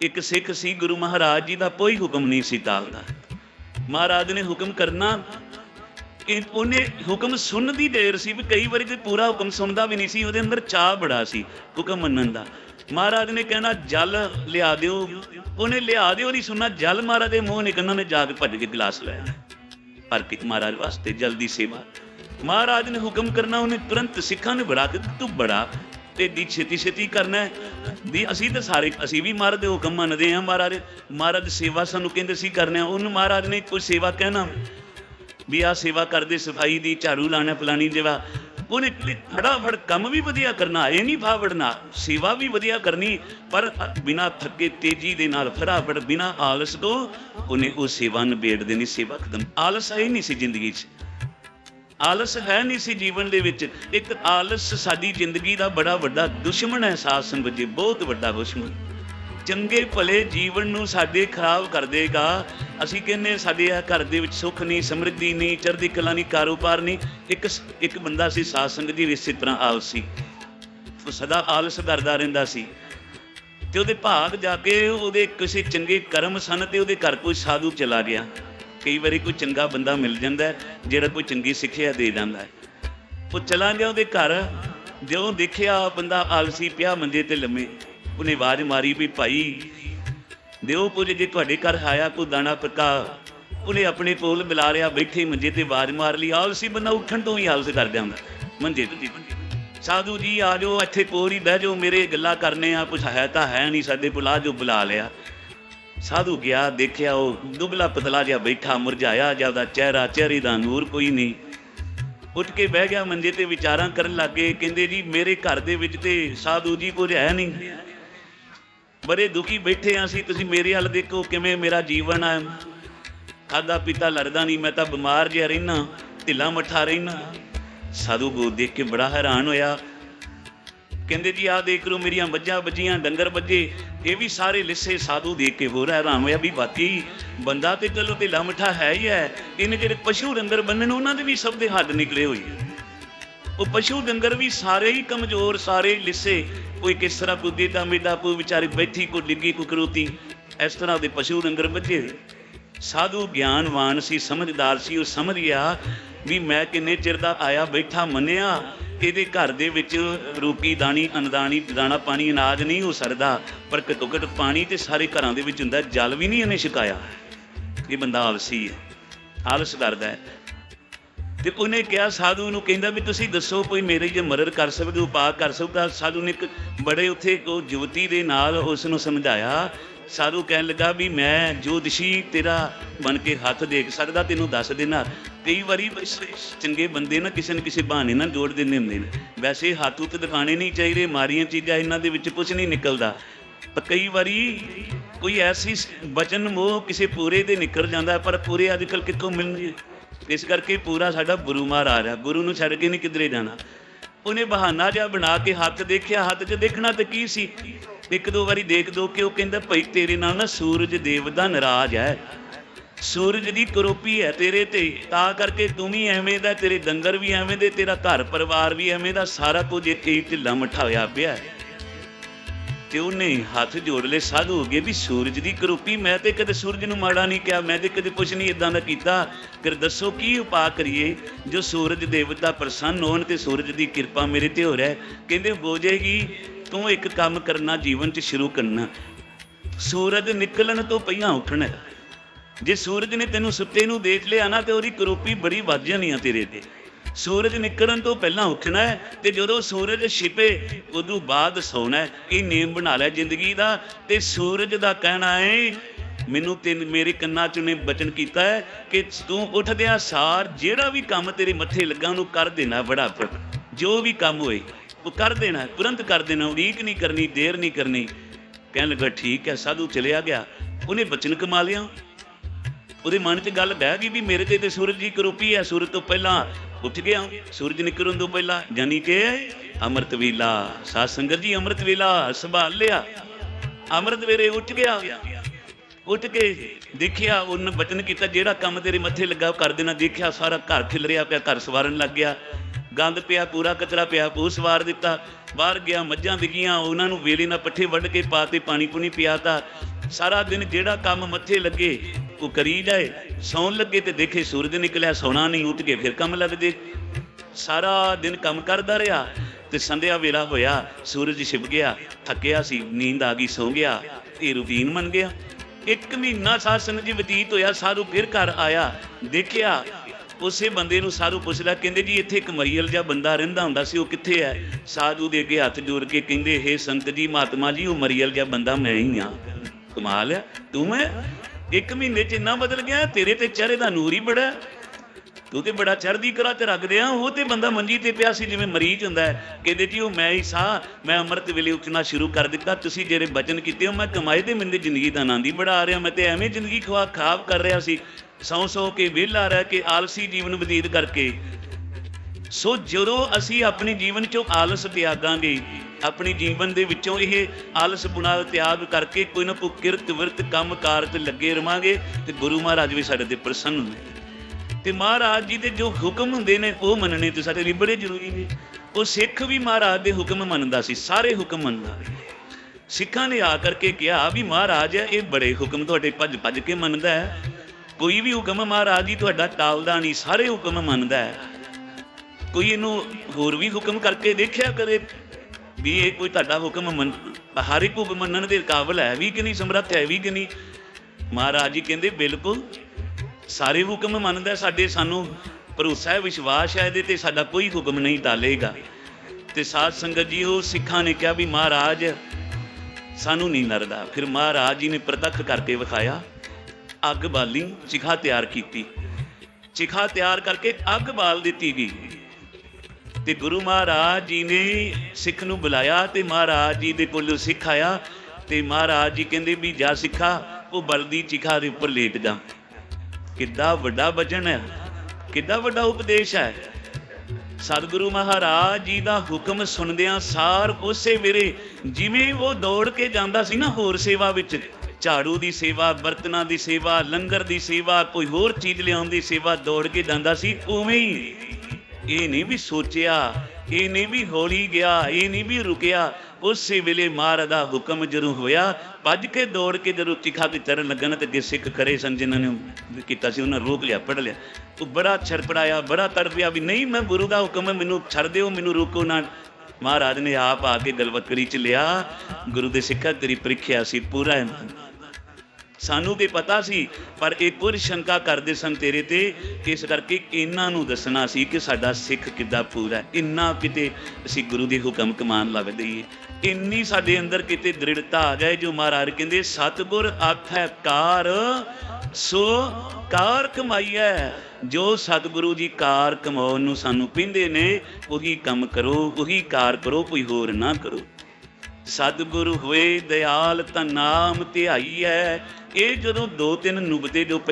ਇੱਕ ਸਿੱਖ ਸੀ, ਗੁਰੂ ਮਹਾਰਾਜ ਜੀ ਦਾ ਕੋਈ ਹੁਕਮ ਨਹੀਂ ਸੀ ਟਾਲਦਾ। ਮਹਾਰਾਜ ਨੇ ਹੁਕਮ ਕਰਨਾ, ਕਿ ਉਹਨੇ ਹੁਕਮ ਸੁਣਨ ਦੀ ਦੇਰ ਸੀ ਵੀ ਕਈ ਵਾਰੀ ਤੇ ਪੂਰਾ ਹੁਕਮ ਸੁਣਦਾ ਵੀ ਨਹੀਂ ਸੀ, ਉਹਦੇ ਅੰਦਰ ਚਾਹ ਬੜਾ ਸੀ, ਹੁਕਮ ਮੰਨਣ ਦਾ। ਮਹਾਰਾਜ ਨੇ ਕਹਿਣਾ, ਜਲ ਲਿਆ ਦਿਓ। ਉਹਨੇ ਲਿਆ ਦਿਓ, ਨਹੀਂ ਸੁਣਨਾ, ਜਲ ਮਹਾਰਾਜ ਦੇ ਮੂੰਹ ਨਿਕਲਣਾ ਨੇ ਜਾ ਕੇ ਭੱਜ ਕੇ ਗਲਾਸ ਲੈ ਆਇਆ। ਪਰ ਕਿ ਮਹਾਰਾਜ ਵਾਸਤੇ ਜਲਦੀ ਸੇਵਾ। ਮਹਾਰਾਜ ਨੇ ਹੁਕਮ ਕਰਨਾ, ਉਹਨੇ ਤੁਰੰਤ ਸਿੱਖਾਂ ਨੇ ਬੜਾ ਕਿ ਤੂੰ ਬੜਾ ਤੇ ਦੀ ਛੇਤੀ ਛੇਤੀ ਕਰਨਾ ਹੈ। ਅਸੀਂ ਤਾਂ ਸਾਰੇ, ਅਸੀਂ ਵੀ ਮਹਾਰਾਜ ਦੇ ਹੁਕਮ ਮੰਨਦੇ ਹਾਂ ਮਹਾਰਾਜ। ਮਹਾਰਾਜ ਦੀ ਸੇਵਾ ਸਾਨੂੰ ਕਹਿੰਦੇ ਸੀ ਕਰਨਾ ਉਹਨੂੰ ਮਹਾਰਾਜ ਨੇ ਕੋਈ ਸੇਵਾ ਕਹਿਣਾ। ਵੀ ਆ ਸੇਵਾ ਕਰਦੇ ਸਫ਼ਾਈ ਦੀ, ਝਾੜੂ ਲਾਣਾ ਫਲਾਣੀ ਜਵਾ ਉਹਨੇ ਫਟਾਫਟ ਕੰਮ ਵੀ ਵਧੀਆ ਕਰਨਾ ਇਹ ਨਹੀਂ ਫਾਵੜਨਾ ਸੇਵਾ ਵੀ ਵਧੀਆ ਕਰਨੀ, ਪਰ ਬਿਨਾ ਥੱਕੇ ਤੇਜ਼ੀ ਦੇ ਨਾਲ ਫਟਾਫਟ, ਬਿਨਾ ਆਲਸ ਤੋਂ ਉਹਨੇ ਉਹ ਸੇਵਾ ਨਿਬੇੜ ਦੇਣੀ, ਸੇਵਾ ਖਤਮ। ਆਲਸ ਹੈ ਹੀ ਨਹੀਂ ਸੀ ਜ਼ਿੰਦਗੀ 'ਚ। ਆਲਸ ਹੈ ਨਹੀਂ ਸੀ ਜੀਵਨ ਦੇ ਵਿੱਚ। ਇੱਕ ਆਲਸ ਸਾਡੀ ਜ਼ਿੰਦਗੀ ਦਾ ਬੜਾ ਵੱਡਾ ਦੁਸ਼ਮਣ ਹੈ, ਸਾਧ ਸੰਗਤ ਜੀ, ਬਹੁਤ ਵੱਡਾ ਦੁਸ਼ਮਣ। ਚੰਗੇ ਭਲੇ ਜੀਵਨ ਨੂੰ ਸਾਡੇ ਖਰਾਬ ਕਰ ਦੇਗਾ। ਅਸੀਂ ਕਹਿੰਨੇ ਸਾਡੇ ਆ ਘਰ ਦੇ ਵਿੱਚ ਸੁੱਖ ਨਹੀਂ, ਸਮਰਿੱਧੀ ਨਹੀਂ, ਚੜ੍ਹਦੀ ਕਲਾ ਨਹੀਂ, ਕਾਰੋਬਾਰ ਨਹੀਂ। ਇੱਕ ਇੱਕ ਬੰਦਾ ਸੀ ਸਾਧ ਸੰਗਤ ਜੀ ਇਸੇ ਤਰ੍ਹਾਂ ਆਲਸੀ ਉਹ ਸਦਾ ਆਲਸ ਕਰਦਾ ਰਹਿੰਦਾ ਸੀ। ਤੇ ਉਹਦੇ ਭਾਗ ਜਾ ਕੇ ਉਹਦੇ ਕਿਸੇ ਚੰਗੇ ਕਰਮ ਸਨ ਤੇ ਉਹਦੇ ਘਰ ਕੋਈ ਸਾਧੂ ਚਲਾ ਗਿਆ। ਕਈ ਵਾਰੀ ਕੋਈ ਚੰਗਾ ਬੰਦਾ ਮਿਲ ਜਾਂਦਾ ਜਿਹੜਾ ਕੋਈ ਚੰਗੀ ਸਿੱਖਿਆ ਦੇ ਜਾਂਦਾ ਹੈ। ਉਹ ਚਲਾ ਗਿਆ ਉਹਦੇ ਘਰ, ਜਦੋਂ ਦੇਖਿਆ ਬੰਦਾ ਆਲਸੀ ਪਿਆ ਮੰਜੇ ਤੇ ਲੰਮੇ, ਉਹਨੇ ਆਵਾਜ਼ ਮਾਰੀ ਵੀ ਭਾਈ, ਦਿਓ ਪੁੱਜ, ਜੇ ਤੁਹਾਡੇ ਘਰ ਆਇਆ ਕੋਈ ਦਾਣਾ ਪੱਕਾ, ਉਹਨੇ ਆਪਣੇ ਕੋਲ ਮਿਲਾ ਲਿਆ, ਬੈਠੇ ਮੰਜੇ ਤੇ ਆਵਾਜ਼ ਮਾਰ ਲਈ, ਆਲਸੀ ਬੰਦਾ ਉੱਠਣ ਤੋਂ ਹੀ ਆਲਸ ਕਰ ਜਾਂਦਾ ਮੰਜੇ ਤੇ ਸਾਧੂ ਜੀ ਆ ਜਾਓ, ਇੱਥੇ ਕੋਲ ਹੀ ਬਹਿ ਜਾਓ, ਮੇਰੇ ਗੱਲਾਂ ਕਰਨੇ ਆ, ਕੁਛ ਹੈ ਤਾਂ ਹੈ ਨਹੀਂ ਸਾਡੇ ਕੋਲ, ਆ ਜੋ ਬੁਲਾ ਲਿਆ। ਸਾਧੂ ਗਿਆ, ਦੇਖਿਆ ਉਹ ਦੁਬਲਾ ਪਤਲਾ ਜਿਹਾ ਬੈਠਾ, ਮੁਰਝਾਇਆ ਜਿਹਾ ਚਿਹਰਾ, ਚਿਹਰੇ ਦਾ ਨੂਰ ਕੋਈ ਨਹੀਂ। ਉੱਠ ਕੇ ਬਹਿ ਗਿਆ ਮੰਜੇ ਤੇ, ਵਿਚਾਰਾਂ ਕਰਨ ਲੱਗੇ ਕਹਿੰਦੇ ਜੀ, ਮੇਰੇ ਘਰ ਦੇ ਵਿੱਚ ਤੇ ਸਾਧੂ ਜੀ ਕੁਝ ਹੈ ਨਹੀਂ। ਬੜੇ ਦੁਖੀ ਬੈਠੇ ਆਂ ਅਸੀਂ, ਤੁਸੀਂ ਮੇਰੇ ਵੱਲ ਦੇਖੋ, ਕਿਵੇਂ ਮੇਰਾ ਜੀਵਨ ਹੈ ਖਾਦਾ ਪੀਤਾ ਲੜਦਾ ਨਹੀਂ, ਮੈਂ ਤਾਂ ਬਿਮਾਰ ਜਿਹਾ ਰਹਿਣਾ ਢਿੱਲਾ ਮੱਠਾ ਰਹਿਣਾ ਸਾਧੂ ਗੋ ਦੇਖ ਕੇ ਬੜਾ ਹੈਰਾਨ ਹੋਇਆ। ਕਹਿੰਦੇ ਜੀ, ਆਹ ਦੇਖ ਲਓ, ਮੇਰੀਆਂ ਮੱਝਾਂ ਵੱਜੀਆਂ, ਡੰਗਰ ਵੱਜੇ। ਇਹ ਵੀ ਸਾਰੇ ਲਿੱਸੇ ਸਾਧੂ ਦੇਖ ਕੇ ਹੋਰ ਹੈਰਾਨ ਹੋਇਆ ਵੀ ਬਾਕੀ ਬੰਦਾ ਤੇ ਚਲੋ, ਢਿੱਲਾ ਮੱਠਾ ਹੈ ਹੀ ਹੈ। ਇਹਨੇ ਜਿਹੜੇ ਪਸ਼ੂ ਡੰਗਰ ਬੰਨਣ, ਉਹਨਾਂ ਦੇ ਵੀ ਸਭ ਦੇ ਹੱਡ ਨਿਕਲੇ ਹੋਏ ਆ। ਉਹ ਪਸ਼ੂ ਡੰਗਰ ਵੀ ਸਾਰੇ ਹੀ ਕਮਜ਼ੋਰ, ਸਾਰੇ ਲਿੱਸੇ। ਕੋਈ ਕਿਸ ਤਰ੍ਹਾਂ ਕੋਈ ਦੇਦਾ ਮੇਦਾ ਕੋਈ ਵਿਚਾਰੀ ਬੈਠੀ, ਕੋਈ ਡਿੱਗੀ, ਕੋਈ ਕਰੋਤੀ ਇਸ ਤਰ੍ਹਾਂ ਦੇ ਪਸ਼ੂ ਡੰਗਰ ਵੱਜੇ ਹੋਏ। ਸਾਧੂ ਗਿਆਨਵਾਨ ਸੀ, ਸਮਝਦਾਰ ਸੀ, ਉਹ ਸਮਝ ਗਿਆ ਵੀ ਮੈਂ ਕਿੰਨੇ ਚਿਰ ਦਾ ਆਇਆ ਬੈਠਾ ਮੰਨਿਆ, ਇਹਦੇ ਘਰ ਦੇ ਵਿੱਚ ਰੋਟੀ ਦਾਣੀ, ਅਨਦਾਣੀ, ਦਾਣਾ ਪਾਣੀ ਅਨਾਜ ਨਹੀਂ ਹੋ ਸਕਦਾ ਪਰ ਘੱਟੋ ਘੱਟ ਪਾਣੀ ਤੇ ਸਾਰੇ ਘਰਾਂ ਦੇ ਵਿੱਚ ਹੁੰਦਾ, ਜਲ ਵੀ ਨਹੀਂ ਇਹਨੇ ਛਕਾਇਆ। ਇਹ ਬੰਦਾ ਆਲਸੀ ਹੈ, ਆਲਸ ਕਰਦਾ ਹੈ। ਤੇ ਉਹਨੇ ਕਿਹਾ, ਸਾਧੂ ਨੂੰ ਕਹਿੰਦਾ ਵੀ ਤੁਸੀਂ ਦੱਸੋ ਕੋਈ ਮੇਰੇ ਜੇ ਮਦਦ ਕਰ ਸਕਦੇ, ਉਪਾਅ ਕਰ ਸਕਦਾ। ਸਾਧੂ ਨੇ ਇੱਕ ਬੜੇ ਉੱਥੇ ਕੋ ਜੁਵਤੀ ਦੇ ਨਾਲ ਉਸ ਨੂੰ ਸਮਝਾਇਆ ਸਾਰੂ ਕਹਿਣ ਲੱਗਾ ਵੀ ਮੈਂ ਜੋਤਸ਼ੀ ਤੇਰਾ ਬਣ ਕੇ ਹੱਥ ਦੇਖ ਸਕਦਾ, ਤੈਨੂੰ ਦੱਸ ਦੇਣਾ ਕਈ ਵਾਰੀ ਚੰਗੇ ਬੰਦੇ ਨਾ ਕਿਸੇ ਨਾ ਕਿਸੇ ਬਹਾਨੇ ਨਾਲ ਜੋੜ ਦਿੰਦੇ ਹੁੰਦੇ ਨੇ। ਵੈਸੇ ਹੱਥ ਉੱਤੇ ਦਿਖਾਣੇ ਨਹੀਂ ਚਾਹੀਦੇ ਮਾਰੀਆਂ ਚੀਜ਼ਾਂ ਇਹਨਾਂ ਦੇ ਵਿੱਚ ਕੁਝ ਨਹੀਂ ਨਿਕਲਦਾ। ਤਾਂ ਕਈ ਵਾਰੀ ਕੋਈ ਐਸੀ ਬਚਨ ਮੋਹ ਕਿਸੇ ਪੂਰੇ ਦੇ ਨਿਕਲ ਜਾਂਦਾ, ਪਰ ਪੂਰੇ ਅੱਜ ਕੱਲ੍ਹ ਕਿੱਥੋਂ ਮਿਲਣਗੇ ਇਸ ਕਰਕੇ ਪੂਰਾ ਸਾਡਾ ਗੁਰੂ ਮਹਾਰਾਜ ਆ। ਗੁਰੂ ਨੂੰ ਛੱਡ ਕੇ ਨਹੀਂ ਕਿਧਰੇ ਜਾਣਾ। ਉਹਨੇ ਬਹਾਨਾ ਜਿਹਾ ਬਣਾ ਕੇ ਹੱਥ ਦੇਖਿਆ, ਹੱਥ 'ਚ ਦੇਖਣਾ ਤੇ ਕੀ ਸੀ? ਇੱਕ ਦੋ ਵਾਰੀ ਦੇਖ ਦੋ ਕਿ ਉਹ ਕਹਿੰਦਾ ਭਾਈ ਤੇਰੇ ਨਾਲ ਨਾ ਸੂਰਜ ਦੇਵ ਦਾ ਨਾਰਾਜ਼ ਹੈ। ਸੂਰਜ ਦੀ ਕਰੋਪੀ ਹੈ ਤੇਰੇ ਤੇ। ਤਾਂ ਕਰਕੇ ਤੂੰ ਵੀ ਐਵੇਂ ਦਾ, ਤੇਰੇ ਡੰਗਰ ਵੀ ਐਵੇਂ ਦੇ, ਤੇਰਾ ਘਰ ਪਰਿਵਾਰ ਵੀ ਐਵੇਂ ਦਾ, ਸਾਰਾ ਕੁਝ ਇੱਥੇ ਹੀ ਢਿੱਲਾ ਮੱਠਾ ਹੋਇਆ ਪਿਆ। ਤੇ ਉਹਨੇ ਹੱਥ ਜੋੜ ਲਏ, ਸਾਧੂ ਹੋ ਗਏ ਵੀ ਸੂਰਜ ਦੀ ਕਰੋਪੀ। ਮੈਂ ਤੇ ਕਦੇ ਸੂਰਜ ਨੂੰ ਮਾੜਾ ਨਹੀਂ ਕਿਹਾ, ਮੈਂ ਤੇ ਕਦੇ ਕੁਝ ਨਹੀਂ ਇਦਾਂ ਦਾ ਕੀਤਾ। ਫਿਰ ਦੱਸੋ ਕੀ ਉਪਾਅ ਕਰੀਏ? ਜੋ ਸੂਰਜ ਦੇਵਤਾ ਪ੍ਰਸੰਨ ਹੋਣ ਤੇ ਸੂਰਜ ਦੀ ਕਿਰਪਾ ਮੇਰੇ ਤੇ ਹੋ ਰਿਹਾ ਕਹਿੰਦੇ ਹੋ ਜਾਏਗੀ ਤੂੰ ਇੱਕ ਕੰਮ ਕਰਨਾ, ਜੀਵਨ 'ਚ ਸ਼ੁਰੂ ਕਰਨਾ। ਸੂਰਜ ਨਿਕਲਣ ਤੋਂ ਪਹਿਲਾਂ ਉੱਠਣਾ। ਜੇ ਸੂਰਜ ਨੇ ਤੈਨੂੰ ਸੁੱਤੇ ਨੂੰ ਦੇਖ ਲਿਆ ਨਾ, ਤੇ ਉਹਦੀ ਕਰੋਪੀ ਬੜੀ ਵੱਧ ਜਾਣੀ ਆ ਤੇਰੇ ਤੇ। ਸੂਰਜ ਨਿਕਲਣ ਤੋਂ ਪਹਿਲਾਂ ਉੱਠਣਾ ਹੈ, ਤੇ ਜਦੋਂ ਸੂਰਜ ਛਿਪੇ ਉਦੋਂ ਬਾਅਦ ਸੌਣਾ ਹੈ। ਇਹ ਨੇਮ ਬਣਾ ਲੈ ਜ਼ਿੰਦਗੀ ਦਾ, ਤੇ ਸੂਰਜ ਦਾ ਕਹਿਣਾ ਹੈ, ਮੈਨੂੰ ਤੇ ਮੇਰੇ ਕੰਨਾਂ 'ਚ ਨੇ ਬਚਨ ਕੀਤਾ ਹੈ ਕਿ ਤੂੰ ਉੱਠਦਿਆਂ ਸਾਰ ਜਿਹੜਾ ਵੀ ਕੰਮ ਤੇਰੇ ਮੱਥੇ ਲੱਗਾ, ਉਹਨੂੰ ਕਰ ਦੇਣਾ ਬੜਾ ਜੋ ਵੀ ਕੰਮ ਹੋਏ ਉਹ ਕਰ ਦੇਣਾ ਤੁਰੰਤ ਕਰ ਦੇਣਾ ਉਡੀਕ ਨਹੀਂ ਕਰਨੀ, ਦੇਰ ਨਹੀਂ ਕਰਨੀ। ਕਹਿਣ ਲੱਗਾ, ਠੀਕ ਹੈ, ਸਾਧੂ ਚਲਿਆ ਗਿਆ। ਉਹਨੇ ਬਚਨ ਕਮਾ ਲਿਆ। ਉਹਦੇ ਮਨ 'ਚ ਗੱਲ ਬਹਿ ਗਈ ਵੀ ਮੇਰੇ ਤੇ ਤੇ ਸੂਰਜ ਦੀ ਕਰੋਪੀ ਹੈ, ਸੂਰਜ ਤੋਂ ਪਹਿਲਾਂ ਉੱਠ ਗਿਆ। ਸੂਰਜ ਨਿਕਲਣ ਤੋਂ ਪਹਿਲਾਂ ਜਾਨੀ ਕਿ ਅੰਮ੍ਰਿਤ ਵੇਲਾ, ਸਾਧ ਸੰਗਤ ਜੀ ਅੰਮ੍ਰਿਤ ਵੇਲਾ ਸੰਭਾਲ ਲਿਆ। ਅੰਮ੍ਰਿਤ ਵੇਲੇ ਉੱਠ ਗਿਆ। ਉੱਠ ਕੇ ਦੇਖਿਆ, ਉਹਨੇ ਬਚਨ ਕੀਤਾ, ਜਿਹੜਾ ਕੰਮ ਤੇਰੇ ਮੱਥੇ ਲੱਗਾ ਉਹ ਕਰ ਦੇਣਾ। ਦੇਖਿਆ, ਸਾਰਾ ਘਰ ਖਿਲ ਰਿਹਾ ਪਿਆ, ਘਰ ਸਵਾਰਨ ਲੱਗ ਗਿਆ। ਗੰਦ ਪਿਆ, ਪੂਰਾ ਕਚਰਾ ਪਿਆ ਉਹ ਸਵਾਰ ਦਿੱਤਾ ਬਾਹਰ ਗਿਆ, ਮੱਝਾਂ ਵਿਗੀਆਂ ਉਹਨਾਂ ਨੂੰ ਵੇਲੇ ਨਾਲ ਪੱਠੇ ਵੱਢ ਕੇ ਪਾਤੇ ਪਾਣੀ ਪੁਣੀ ਪਿਆਤਾ। ਸਾਰਾ ਦਿਨ ਜਿਹੜਾ ਕੰਮ ਮੱਥੇ ਲੱਗੇ, ਉਹ ਕਰੀ ਜਾਏ, ਸੌਣ ਲੱਗੇ ਤੇ ਦੇਖੇ ਸੂਰਜ ਨਿਕਲਿਆ, ਸੌਣਾ ਨਹੀਂ, ਉੱਠ ਕੇ ਫਿਰ ਕੰਮ ਲੱਗ ਜੇ ਸਾਰਾ ਦਿਨ ਕੰਮ ਕਰਦਾ ਰਿਹਾ ਤੇ ਸੰਧਿਆ ਵੇਲਾ ਹੋਇਆ, ਸੂਰਜ ਛਿਪ ਗਿਆ, ਥੱਕਿਆ ਸੀ, ਨੀਂਦ ਆ ਗਈ, ਸੌ ਗਿਆ, ਇਹ ਰੂਟੀਨ ਬਣ ਗਿਆ। ਇੱਕ ਮਹੀਨਾ ਸਾਧ ਸੰਗਤ ਜੀ ਬਤੀਤ ਹੋਇਆ, ਸਾਧੂ ਫਿਰ ਘਰ ਆਇਆ, ਦੇਖਿਆ ਉਸੇ ਬੰਦੇ ਨੂੰ ਸਾਧੂ ਪੁੱਛਦਾ, ਕਹਿੰਦੇ ਜੀ ਇੱਥੇ ਇੱਕ ਮਰੀਅਲ ਜਿਹਾ ਬੰਦਾ ਰਹਿੰਦਾ ਹੁੰਦਾ ਸੀ, ਉਹ ਕਿੱਥੇ ਹੈ? ਸਾਧੂ ਦੇ ਅੱਗੇ ਹੱਥ ਜੋੜ ਕੇ ਕਹਿੰਦੇ, ਹੇ ਸੰਤ ਜੀ, ਮਹਾਤਮਾ ਜੀ, ਉਹ ਮਰੀਅਲ ਜਿਹਾ ਬੰਦਾ ਮੈਂ ਹੀ ਆ ਕਮਾਲ ਹੈ। ਤੂੰ ਮੈਂ? ਇੱਕ ਮਹੀਨੇ ਚ ਇੰਨਾ ਬਦਲ ਗਿਆ, ਤੇਰੇ ਤੇ ਚਿਹਰੇ ਦਾ ਨੂਰ ਹੀ ਬੜਾ ਹੈ। ਤੂੰ ਤੇ ਬੜਾ ਚੜ੍ਹਦੀ ਕਰਾ ਤੇ ਰੱਖਦੇ ਆ, ਉਹ ਤੇ ਬੰਦਾ ਮੰਜੀ ਤੇ ਪਿਆ ਸੀ, ਜਿਵੇਂ ਮਰੀਜ਼ ਹੁੰਦਾ ਕਹਿੰਦੇ ਜੀ, ਉਹ ਮੈਂ ਹੀ ਸਾਂ, ਮੈਂ ਅੰਮ੍ਰਿਤ ਵੇਲੇ ਉੱਠਣਾ ਸ਼ੁਰੂ ਕਰ ਦਿੱਤਾ। ਤੁਸੀਂ ਜਿਹੜੇ ਬਚਨ ਕੀਤੇ ਹੋ, ਮੈਂ ਕਮਾਏ ਤੇ ਮੈਨੂੰ ਜ਼ਿੰਦਗੀ ਦਾ ਆਨੰਦ ਹੀ ਬੜਾ ਆ ਰਿਹਾ। ਮੈਂ ਤੇ ਐਵੇਂ ਜ਼ਿੰਦਗੀ ਖਵਾ ਖਾਬ ਕਰ ਰਿਹਾ ਸੀ। ਸੌ ਸੌ ਕੇ ਵਿਹਲਾ ਰਹਿ ਕੇ ਆਲਸੀ ਜੀਵਨ ਬਤੀਤ ਕਰਕੇ। ਸੋ ਜਦੋਂ ਅਸੀਂ ਆਪਣੇ ਜੀਵਨ ਚੋਂ ਆਲਸ ਤਿਆਗਾਂਗੇ, ਆਪਣੇ ਜੀਵਨ ਦੇ ਵਿੱਚੋਂ ਇਹ ਆਲਸ ਪੁਣਾ ਤਿਆਗ ਕਰਕੇ ਕੋਈ ਨਾ ਕੋਈ ਕਿਰਤ ਵਿਰਤ ਕੰਮ ਕਾਰ ਤੇ ਲੱਗੇ ਰਵਾਂਗੇ ਤੇ ਗੁਰੂ ਮਹਾਰਾਜ ਵੀ ਸਾਡੇ ਤੇ ਪ੍ਰਸੰਨ ਹੁੰਦੇ ਤੇ ਮਹਾਰਾਜ ਜੀ ਦੇ ਜੋ ਹੁਕਮ ਹੁੰਦੇ ਨੇ, ਉਹ ਮੰਨਣੇ ਤੇ ਸਾਡੇ ਲਈ ਬੜੇ ਜ਼ਰੂਰੀ ਨੇ। ਉਹ ਸਿੱਖ ਵੀ ਮਹਾਰਾਜ ਦੇ ਹੁਕਮ ਮੰਨਦਾ ਸੀ, ਸਾਰੇ ਹੁਕਮ ਮੰਨਦਾ ਸਿੱਖਾਂ ਨੇ ਆ ਕਰਕੇ ਕਿਹਾ ਵੀ ਮਹਾਰਾਜ, ਇਹ ਬੜੇ ਹੁਕਮ ਤੁਹਾਡੇ ਭੱਜ ਭੱਜ ਕੇ ਮੰਨਦਾ ਹੈ। ਕੋਈ ਵੀ ਹੁਕਮ ਮਹਾਰਾਜ ਜੀ ਤੁਹਾਡਾ ਟਾਲਦਾ ਨਹੀਂ, ਸਾਰੇ ਹੁਕਮ ਮੰਨਦਾ ਹੈ। ਕੋਈ ਇਹਨੂੰ ਹੋਰ ਵੀ ਹੁਕਮ ਕਰਕੇ ਦੇਖਿਆ ਕਦੇ ਵੀ ਇਹ ਕੋਈ ਤੁਹਾਡਾ ਹੁਕਮ ਮੰਨ, ਹਰ ਇੱਕ ਹੁਕਮ ਮੰਨਣ ਦੇ ਕਾਬਲ ਹੈ ਵੀ ਕਿ ਨਹੀਂ, ਸਮਰੱਥ ਹੈ ਵੀ ਕਿ ਨਹੀਂ? ਮਹਾਰਾਜ ਜੀ ਕਹਿੰਦੇ, ਬਿਲਕੁਲ। ਸਾਰੇ ਹੁਕਮ ਮੰਨਦਾ ਸਾਡੇ ਸਾਨੂੰ ਭਰੋਸਾ ਹੈ, ਵਿਸ਼ਵਾਸ ਹੈ ਇਹਦੇ ਤੇ, ਸਾਡਾ ਕੋਈ ਹੁਕਮ ਨਹੀਂ ਟਾਲੇਗਾ। ਤੇ ਸਾਧ ਸੰਗਤ ਜੀ, ਉਹ ਸਿੱਖਾਂ ਨੇ ਕਿਹਾ ਵੀ ਮਹਾਰਾਜ, ਸਾਨੂੰ ਨਹੀਂ ਨਰਦਾ। ਫਿਰ ਮਹਾਰਾਜ ਜੀ ਨੇ ਪ੍ਰਤੱਖ ਕਰਕੇ ਵਿਖਾਇਆ। ਅੱਗ ਬਾਲੀ ਚਿਖਾ ਤਿਆਰ ਕੀਤੀ। ਚਿਖਾ ਤਿਆਰ ਕਰਕੇ ਅੱਗ ਬਾਲ ਦਿੱਤੀ ਗਈ ਤੇ ਗੁਰੂ ਮਹਾਰਾਜ ਜੀ ਨੇ ਸਿੱਖ ਨੂੰ ਬੁਲਾਇਆ ਤੇ ਮਹਾਰਾਜ ਜੀ ਦੇ ਕੋਲ ਸਿੱਖ ਆਇਆ ਤੇ ਮਹਾਰਾਜ ਜੀ ਕਹਿੰਦੇ ਵੀ ਜਾ ਸਿੱਖਾ, ਉਹ ਬਲਦੀ ਚਿਖਾ ਦੇ ਉੱਪਰ ਲੇਟ ਜਾ ਕਿੱਡਾ ਵੱਡਾ ਵਚਨ ਹੈ, ਕਿੱਡਾ ਵੱਡਾ ਉਪਦੇਸ਼ ਹੈ। ਸਤਿਗੁਰੂ ਮਹਾਰਾਜ ਜੀ ਦਾ ਹੁਕਮ ਸੁਣਦਿਆਂ ਸਾਰ ਉਸੇ ਵੇਲੇ ਜਿਵੇਂ ਉਹ ਦੌੜ ਕੇ ਜਾਂਦਾ ਸੀ ਨਾ ਹੋਰ ਸੇਵਾ ਵਿੱਚ ਝਾੜੂ ਦੀ ਸੇਵਾ, ਬਰਤਨਾਂ ਦੀ ਸੇਵਾ, ਲੰਗਰ ਦੀ ਸੇਵਾ, ਕੋਈ ਹੋਰ ਚੀਜ਼ ਲਿਆਉਣ ਦੀ ਸੇਵਾ ਦੌੜ ਕੇ ਜਾਂਦਾ ਸੀ, ਉਵੇਂ ਹੀ। ਇਹ ਨਹੀਂ ਵੀ ਸੋਚਿਆ, ਇਹ ਨਹੀਂ ਵੀ ਹੌਲੀ ਗਿਆ, ਇਹ ਨਹੀਂ ਵੀ ਰੁਕਿਆ। ਉਸੇ ਵੇਲੇ ਮਹਾਰਾਜ ਦਾ ਹੁਕਮ ਜਦੋਂ ਹੋਇਆ। ਭੱਜ ਕੇ ਦੌੜ ਕੇ ਜਦੋਂ ਚਿਖਾ ਤੇ ਚਰਨ ਲੱਗਣ ਤੇ ਅੱਗੇ ਸਿੱਖ ਕਰੇ ਸਨ ਜਿਨ੍ਹਾਂ ਨੇ ਕੀਤਾ ਸੀ, ਉਹਨਾਂ ਰੋਕ ਲਿਆ ਪੜ ਲਿਆ। ਉਹ ਬੜਾ ਛੜਪੜਾਇਆ ਬੜਾ ਤੜਪਿਆ ਵੀ, ਨਹੀਂ, ਮੈਂ ਗੁਰੂ ਦਾ ਹੁਕਮ ਹੈ, ਮੈਨੂੰ ਛੱਡ ਦਿਓ, ਮੈਨੂੰ ਰੋਕੋ ਨਾ। ਮਹਾਰਾਜ ਨੇ ਆਪ ਆ ਕੇ ਗਲਵਕਰੀ ਚ ਲਿਆ। ਗੁਰੂ ਦੇ ਸਿੱਖਾ ਤੇਰੀ ਪ੍ਰੀਖਿਆ ਸੀ, ਪੂਰਾ ਸਾਨੂੰ ਤੇ ਪਤਾ ਸੀ, ਪਰ ਇਹ ਪੁਰ ਸ਼ੰਕਾ ਕਰਦੇ ਸਨ ਤੇਰੇ ਤੇ ਇਸ ਕਰਕੇ ਇਹਨਾਂ ਨੂੰ ਦੱਸਣਾ ਸੀ ਕਿ ਸਾਡਾ ਸਿੱਖ ਕਿੱਦਾਂ ਪੂਰਾ ਇੰਨਾ ਕਿਤੇ ਅਸੀਂ ਗੁਰੂ ਦੇ ਹੁਕਮ ਕਮਾਨ ਲੱਗ ਦਈਏ ਇੰਨੀ ਸਾਡੇ ਅੰਦਰ ਕਿਤੇ ਦ੍ਰਿੜਤਾ ਆ ਜਾਏ ਜੋ ਮਹਾਰਾਜ ਕਹਿੰਦੇ, ਸਤਿਗੁਰ ਆਖੈ ਕਾਰ, ਸੋ ਕਾਰ ਕਮਾਈਐ। ਜੋ ਸਤਿਗੁਰੂ ਜੀ ਕਾਰ ਕਮਾਉਣ ਨੂੰ ਸਾਨੂੰ ਪਿੰਦੇ ਨੇ, ਉਹੀ ਕੰਮ ਕਰੋ, ਉਹੀ ਕਾਰ ਕਰੋ, ਕੋਈ ਹੋਰ ਨਾ ਕਰੋ। ਸਤਿਗੁਰ ਹੋਏ ਦਿਆਲ ਤਾਂ ਨਾਮ ਧਿਆਈਐ। ਇਹ ਜਦੋਂ ਦੋ ਤਿੰਨ ਨੁਬਤੇ ਜੋ